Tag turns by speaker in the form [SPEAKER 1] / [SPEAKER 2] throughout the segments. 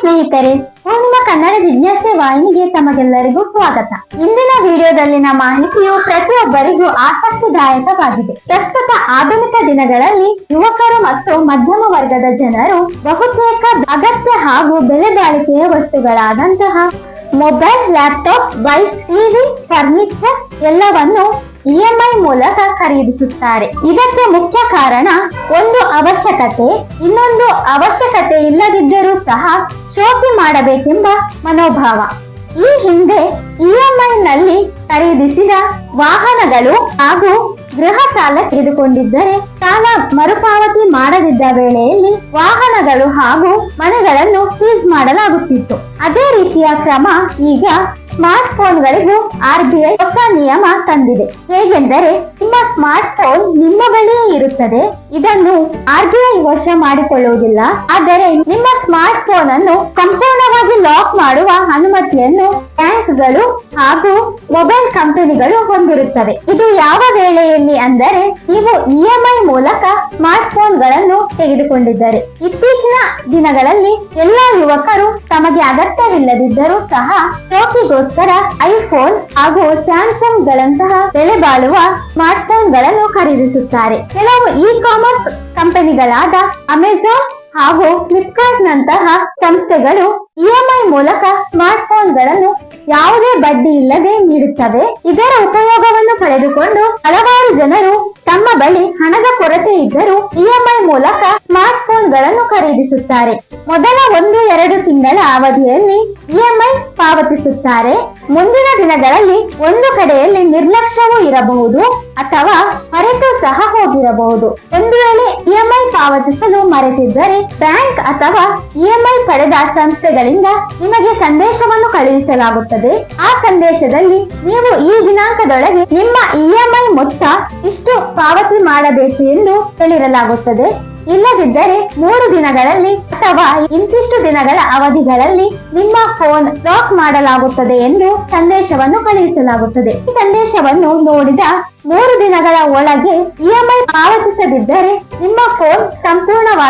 [SPEAKER 1] ಸ್ನೇಹಿತರೆ, ನಿಮ್ಮ ಕನ್ನಡ ಜಿಜ್ಞಾಸೆ ವಾಹಿನಿಗೆ ತಮಗೆಲ್ಲರಿಗೂ ಸ್ವಾಗತ. ಇಂದಿನ ವಿಡಿಯೋದಲ್ಲಿನ ಮಾಹಿತಿಯು ಪ್ರತಿಯೊಬ್ಬರಿಗೂ ಆಸಕ್ತಿದಾಯಕವಾಗಿದೆ. ಪ್ರಸ್ತುತ ಆಧುನಿಕ ದಿನಗಳಲ್ಲಿ ಯುವಕರು ಮತ್ತು ಮಧ್ಯಮ ವರ್ಗದ ಜನರು ಬಹುತೇಕ ಅಗತ್ಯ ಹಾಗೂ ಬೆಲೆ ಬಾಳಿಕೆಯ ವಸ್ತುಗಳಾದಂತಹ mobile, laptop, bike, TV, furniture ಎಲ್ಲವನ್ನು ಇಎಂಐ ಮೂಲಕ ಖರೀದಿಸುತ್ತಾರೆ. ಇದಕ್ಕೆ ಮುಖ್ಯ ಕಾರಣ ಒಂದು ಅವಶ್ಯಕತೆ, ಇನ್ನೊಂದು ಅವಶ್ಯಕತೆ ಇಲ್ಲದಿದ್ದರೂ ಸಹ ಶೋಕಿ ಮಾಡಬೇಕೆಂಬ ಮನೋಭಾವ. ಈ ಹಿಂದೆ ಇಎಂಐ ನಲ್ಲಿ ಖರೀದಿಸಿದ ವಾಹನಗಳು ಹಾಗೂ ಗೃಹ ಸಾಲ ತೆಗೆದುಕೊಂಡಿದ್ದರೆ ಸಾಲ ಮರುಪಾವತಿ ಮಾಡದಿದ್ದ ವೇಳೆಯಲ್ಲಿ ವಾಹನಗಳು ಹಾಗೂ ಮನೆಗಳನ್ನು ಸೀಸ್ ಮಾಡಲಾಗುತ್ತಿತ್ತು. ಅದೇ ರೀತಿಯ ಕ್ರಮ ಈಗ ಸ್ಮಾರ್ಟ್ ಫೋನ್ಗಳಿಗೂ ಆರ್ ಬಿ ಐ ಹೊಸ ನಿಯಮ ತಂದಿದೆ. ಹೇಗೆಂದರೆ, ನಿಮ್ಮ ಸ್ಮಾರ್ಟ್ ಫೋನ್ ನಿಮ್ಮ ಬಳಿಯೇ ಇರುತ್ತದೆ. ಇದನ್ನು ಆರ್ ಬಿ ಐ ವಶ ಮಾಡಿಕೊಳ್ಳುವುದಿಲ್ಲ. ಆದರೆ, ನಿಮ್ಮ ಸ್ಮಾರ್ಟ್ ಫೋನ್ ಅನ್ನು ಸಂಪೂರ್ಣವಾಗಿ ಲಾಕ್ ಮಾಡುವ ಅನುಮತಿಯನ್ನು ಬ್ಯಾಂಕ್ಗಳು ಹಾಗೂ ಮೊಬೈಲ್ ಕಂಪನಿಗಳು ಹೊಂದಿರುತ್ತವೆ. ಇದು ಯಾವ ವೇಳೆಯಲ್ಲಿ ಅಂದರೆ ನೀವು ಇಎಂಐ ಮೂಲಕ ಸ್ಮಾರ್ಟ್ ಫೋನ್ಗಳನ್ನು ತೆಗೆದುಕೊಂಡಿದ್ದಾರೆ. ಇತ್ತೀಚಿನ ದಿನಗಳಲ್ಲಿ ಎಲ್ಲಾ ಯುವಕರು ತಮಗೆ ಅಗತ್ಯವಿಲ್ಲದಿದ್ದರೂ ಸಹ ಟೋಕಿಗೋಸ್ಕರ ಐಫೋನ್ ಹಾಗೂ ಸ್ಯಾಮ್ಸಂಗ್ ಗಳಂತಹ ಬೆಲೆ ಬಾಳುವ ಸ್ಮಾರ್ಟ್ ಫೋನ್ಗಳನ್ನು ಖರೀದಿಸುತ್ತಾರೆ. ಕೆಲವು ಇ ಕಾಮರ್ಸ್ ಕಂಪನಿಗಳಾದ ಅಮೆಜಾನ್ ಹಾಗೂ ಫ್ಲಿಪ್ಕಾರ್ಟ್ ನಂತಹ ಸಂಸ್ಥೆಗಳು ಇಎಂಐ ಮೂಲಕ ಸ್ಮಾರ್ಟ್ ಫೋನ್ಗಳನ್ನು ಯಾವುದೇ ಬಡ್ಡಿ ಇಲ್ಲದೆ ನೀಡುತ್ತವೆ. ಇದರ ಉಪಯೋಗವನ್ನು ಪಡೆದುಕೊಂಡು ಹಲವಾರು ಜನರು ತಮ್ಮ ಬಳಿ ಹಣದ ಕೊರತೆ ಇದ್ದರೂ ಇಎಂಐ ಮೂಲಕ ಸ್ಮಾರ್ಟ್ ಫೋನ್ಗಳನ್ನು ಖರೀದಿಸುತ್ತಾರೆ. ಮೊದಲ ಒಂದು, ಎರಡು ತಿಂಗಳ ಅವಧಿಯಲ್ಲಿ ಇಎಂಐ ಪಾವತಿಸುತ್ತಾರೆ. ಮುಂದಿನ ದಿನಗಳಲ್ಲಿ ಒಂದು ಕಡೆಯಲ್ಲಿ ನಿರ್ಲಕ್ಷ್ಯವೂ ಇರಬಹುದು ಅಥವಾ ಮರೆತು ಸಹ ಹೋಗಿರಬಹುದು. ಒಂದು ವೇಳೆ ಇಎಂಐ ಪಾವತಿಸಲು ಮರೆತಿದ್ದರೆ ಬ್ಯಾಂಕ್ ಅಥವಾ ಇಎಂಐ ಪಡೆದ ಸಂಸ್ಥೆಗಳಿಂದ ನಿಮಗೆ ಸಂದೇಶವನ್ನು ಕಳುಹಿಸಲಾಗುತ್ತದೆ. ಆ ಸಂದೇಶದಲ್ಲಿ ನೀವು ಈ ದಿನಾಂಕದೊಳಗೆ ನಿಮ್ಮ ಇಎಂಐ ಮೊತ್ತ ಇಷ್ಟು ಪಾವತಿ ಮಾಡಬೇಕು ಎಂದು ಹೇಳಿರಲಾಗುತ್ತದೆ. ಇಲ್ಲದಿದ್ದರೆ ಮೂರು ದಿನಗಳಲ್ಲಿ ಅಥವಾ ಇಂತಿಷ್ಟು ದಿನಗಳ ಅವಧಿಗಳಲ್ಲಿ ನಿಮ್ಮ ಫೋನ್ ಲಾಕ್ ಮಾಡಲಾಗುತ್ತದೆ ಎಂದು ಸಂದೇಶವನ್ನು ಕಳುಹಿಸಲಾಗುತ್ತದೆ. ಈ ಸಂದೇಶವನ್ನು ನೋಡಿದ ಮೂರು ದಿನಗಳ ಒಳಗೆ ಇಎಂಐ ಪಾವತಿಸದಿದ್ದರೆ ನಿಮ್ಮ ಫೋನ್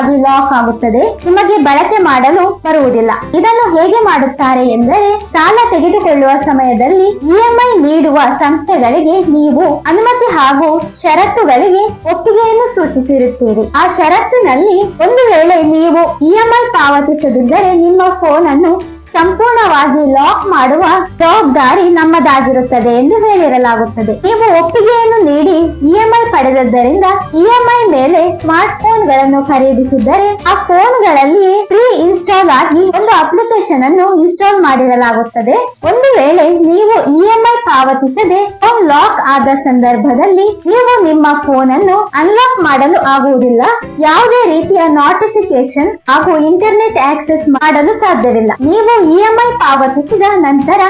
[SPEAKER 1] ಸಂಪೂರ್ಣವಾಗಿ ಲಾಕ್ ಆಗುತ್ತದೆ. ನಿಮಗೆ ಬಳಕೆ ಮಾಡಲು ಬರುವುದಿಲ್ಲ. ಇದನ್ನು ಹೇಗೆ ಮಾಡುತ್ತಾರೆ ಎಂದರೆ, ಸಾಲ ತೆಗೆದುಕೊಳ್ಳುವ ಸಮಯದಲ್ಲಿ ಇಎಂಐ ನೀಡುವ ಸಂಸ್ಥೆಗಳಿಗೆ ನೀವು ಅನುಮತಿ ಹಾಗೂ ಷರತ್ತುಗಳಿಗೆ ಒಪ್ಪಿಗೆಯನ್ನು ಸೂಚಿಸಿರುತ್ತೀರಿ. ಆ ಷರತ್ತಿನಲ್ಲಿ ಒಂದು ವೇಳೆ ನೀವು ಇಎಂಐ ಪಾವತಿಸದಿದ್ದರೆ ನಿಮ್ಮ ಫೋನ್ ಅನ್ನು ಸಂಪೂರ್ಣವಾಗಿ ಲಾಕ್ ಮಾಡುವ ಜವಾಬ್ದಾರಿ ನಮ್ಮದಾಗಿರುತ್ತದೆ ಎಂದು ಹೇಳಿರಲಾಗುತ್ತದೆ. ನೀವು ಒಪ್ಪಿಗೆಯನ್ನು ನೀಡಿ ಇಎಂಐ ಪಡೆದದ್ದರಿಂದ ಇಎಂಐ ಮೇಲೆ ಸ್ಮಾರ್ಟ್ ಫೋನ್ಗಳನ್ನು ಖರೀದಿಸಿದ್ದರೆ ಆ ಫೋನ್ಗಳ ಆಗಿ ಒಂದು ಅಪ್ಲಿಕೇಶನ್ ಅನ್ನು ಇನ್ಸ್ಟಾಲ್ ಮಾಡಿರಲಾಗುತ್ತದೆ. ಒಂದು ವೇಳೆ ನೀವು ಇಎಂಐ ಪಾವತಿಸದೆ ಫೋನ್ ಲಾಕ್ ಆದ ಸಂದರ್ಭದಲ್ಲಿ ನೀವು ನಿಮ್ಮ ಫೋನ್ ಅನ್ನು ಅನ್ಲಾಕ್ ಮಾಡಲು ಆಗುವುದಿಲ್ಲ. ಯಾವುದೇ ರೀತಿಯ ನೋಟಿಫಿಕೇಶನ್ ಹಾಗೂ ಇಂಟರ್ನೆಟ್ ಆಕ್ಸೆಸ್ ಮಾಡಲು ಸಾಧ್ಯವಿಲ್ಲ. ನೀವು ಇಎಂಐ ಪಾವತಿಸಿದ ನಂತರ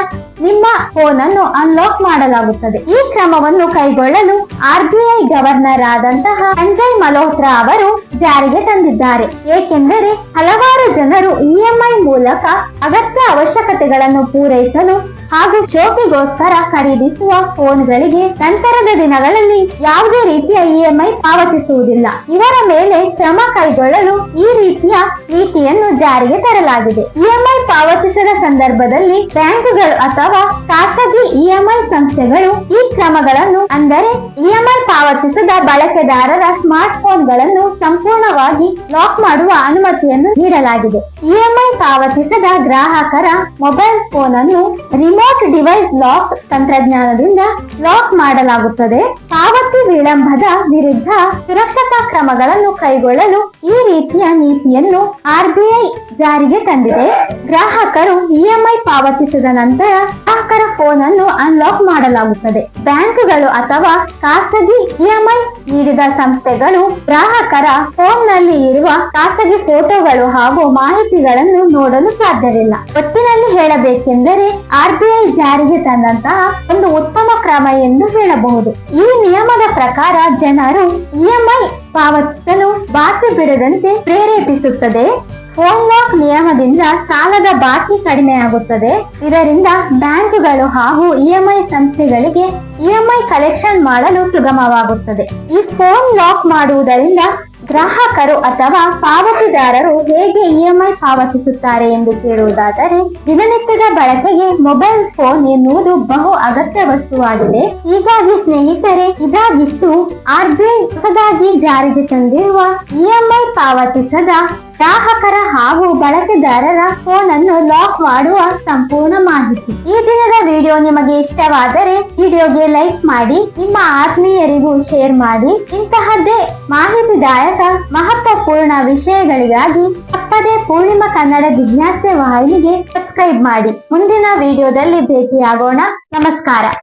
[SPEAKER 1] ನಿಮ್ಮ ಫೋನ್ ಅನ್ನು ಅನ್ಲಾಕ್ ಮಾಡಲಾಗುತ್ತದೆ. ಈ ಕ್ರಮವನ್ನು ಕೈಗೊಳ್ಳಲು ಆರ್ಬಿಐ ಗವರ್ನರ್ ಆದಂತಹ ಸಂಜಯ್ ಮಲ್ಹೋತ್ರಾ ಅವರು ಜಾರಿಗೆ ತಂದಿದ್ದಾರೆ. ಏಕೆಂದರೆ ಹಲವಾರು ಜನರು ಇಎಂಐ ಮೂಲಕ ಅಗತ್ಯ ಅವಶ್ಯಕತೆಗಳನ್ನು ಪೂರೈಸಲು ಹಾಗೂ ಶೋಕಿಗೋಸ್ಕರ ಖರೀದಿಸುವ ಫೋನ್ಗಳಿಗೆ ನಂತರದ ದಿನಗಳಲ್ಲಿ ಯಾವುದೇ ರೀತಿಯ ಇಎಂಐ ಪಾವತಿಸುವುದಿಲ್ಲ. ಇವರ ಮೇಲೆ ಕ್ರಮ ಕೈಗೊಳ್ಳಲು ಈ ರೀತಿಯ ನೀತಿಯನ್ನು ಜಾರಿಗೆ ತರಲಾಗಿದೆ. ಇಎಂಐ ಪಾವತಿಸದ ಸಂದರ್ಭದಲ್ಲಿ ಬ್ಯಾಂಕ್ಗಳು ಅಥವಾ ಖಾಸಗಿ ಇಎಂಐ ಸಂಸ್ಥೆಗಳು ಈ ಕ್ರಮಗಳನ್ನು, ಅಂದರೆ ಇಎಂಐ ಪಾವತಿಸದ ಬಳಕೆದಾರರ ಸ್ಮಾರ್ಟ್ ಫೋನ್ಗಳನ್ನು ಸಂಪೂರ್ಣವಾಗಿ ಲಾಕ್ ಮಾಡುವ ಅನುಮತಿಯನ್ನು ನೀಡಲಾಗಿದೆ. ಇಎಂಐ ಪಾವತಿಸದ ಗ್ರಾಹಕರ ಮೊಬೈಲ್ ಫೋನ್ ಅನ್ನು ರಿಮೋಟ್ ಡಿವೈಸ್ ಲಾಕ್ ತಂತ್ರಜ್ಞಾನದಿಂದ ಲಾಕ್ ಮಾಡಲಾಗುತ್ತದೆ. ಪಾವತಿ ವಿಳಂಬದ ವಿರುದ್ಧ ಸುರಕ್ಷತಾ ಕ್ರಮಗಳನ್ನು ಕೈಗೊಳ್ಳಲು ಈ ರೀತಿಯ ನೀತಿಯನ್ನು ಆರ್ಬಿಐ ಜಾರಿಗೆ ತಂದಿದೆ. ಗ್ರಾಹಕರು ಇಎಂಐ ಪಾವತಿಸಿದ ನಂತರ ಗ್ರಾಹಕರ ಫೋನ್ ಅನ್ನು ಅನ್ಲಾಕ್ ಮಾಡಲಾಗುತ್ತದೆ. ಬ್ಯಾಂಕುಗಳು ಅಥವಾ ಖಾಸಗಿ ಇಎಂಐ ನೀಡಿದ ಸಂಸ್ಥೆಗಳು ಗ್ರಾಹಕರ ಫೋನ್ನಲ್ಲಿ ಇರುವ ಖಾಸಗಿ ಫೋಟೋಗಳು ಹಾಗೂ ಮಾಹಿತಿಗಳನ್ನು ನೋಡಲು ಸಾಧ್ಯವಿಲ್ಲ. ಒಟ್ಟಿನಲ್ಲಿ ಹೇಳಬೇಕೆಂದರೆ ಆರ್ಬಿಐ ಜಾರಿಗೆ ತಂದಂತಹ ಒಂದು ಉತ್ತಮ ಕ್ರಮ ಎಂದು ಹೇಳಬಹುದು. ಈ ನಿಯಮದ ಪ್ರಕಾರ ಜನರು ಇಎಂಐ ಪಾವತಿಸಲು ಬಾಕಿ ಬಿಡದಂತೆ ಪ್ರೇರೇಪಿಸುತ್ತದೆ. ಲಾಕ್ ನಿಯಮದಿಂದ ಸಾಲದ ಬಾಕಿ ಕಡಿಮೆಯಾಗುತ್ತದೆ. ಇದರಿಂದ ಬ್ಯಾಂಕ್ಗಳು ಹಾಗೂ ಇಎಂಐ ಸಂಸ್ಥೆಗಳಿಗೆ ಇಎಂಐ ಕಲೆಕ್ಷನ್ ಮಾಡಲು ಸುಗಮವಾಗುತ್ತದೆ. ಈ ಫೋನ್ ಲಾಕ್ ಮಾಡುವುದರಿಂದ ಗ್ರಾಹಕರು ಅಥವಾ ಪಾವತಿದಾರರು ಹೇಗೆ ಇಎಂಐ ಪಾವತಿಸುತ್ತಾರೆ ಎಂದು ಕೇಳುವುದಾದರೆ, ದಿನನಿತ್ಯದ ಬಳಕೆಗೆ ಮೊಬೈಲ್ ಫೋನ್ ಎನ್ನುವುದು ಬಹು ಅಗತ್ಯ ವಸ್ತುವಾಗಿದೆ. ಹೀಗಾಗಿ ಸ್ನೇಹಿತರೆ, ಇದಾಗಿತ್ತು ಆರ್ಬಿಐ ಹೊಸದಾಗಿ ಜಾರಿಗೆ ತಂದಿರುವ ಇಎಂಐ ಪಾವತಿಸದ ಗ್ರಾಹಕರ ಹಾಗೂ ಬಳಕೆದಾರರ ಫೋನ್ ಅನ್ನು ಲಾಕ್ ಮಾಡುವ ಸಂಪೂರ್ಣ ಮಾಹಿತಿ. ಈ ದಿನದ ವಿಡಿಯೋ ನಿಮಗೆ ಇಷ್ಟವಾದರೆ ವಿಡಿಯೋಗೆ ಲೈಕ್ ಮಾಡಿ, ನಿಮ್ಮ ಆತ್ಮೀಯರಿಗೂ ಶೇರ್ ಮಾಡಿ. ಇಂತಹದ್ದೇ ಮಾಹಿತಿದಾಯಕ ಮಹತ್ವಪೂರ್ಣ ವಿಷಯಗಳಿಗಾಗಿ ತಪ್ಪದೇ ಪೂರ್ಣಿಮಾ ಕನ್ನಡ ಜಿಜ್ಞಾಸೆ ವಾಹಿನಿಗೆ ಸಬ್ಸ್ಕ್ರೈಬ್ ಮಾಡಿ. ಮುಂದಿನ ವಿಡಿಯೋದಲ್ಲಿ ಭೇಟಿಯಾಗೋಣ. ನಮಸ್ಕಾರ.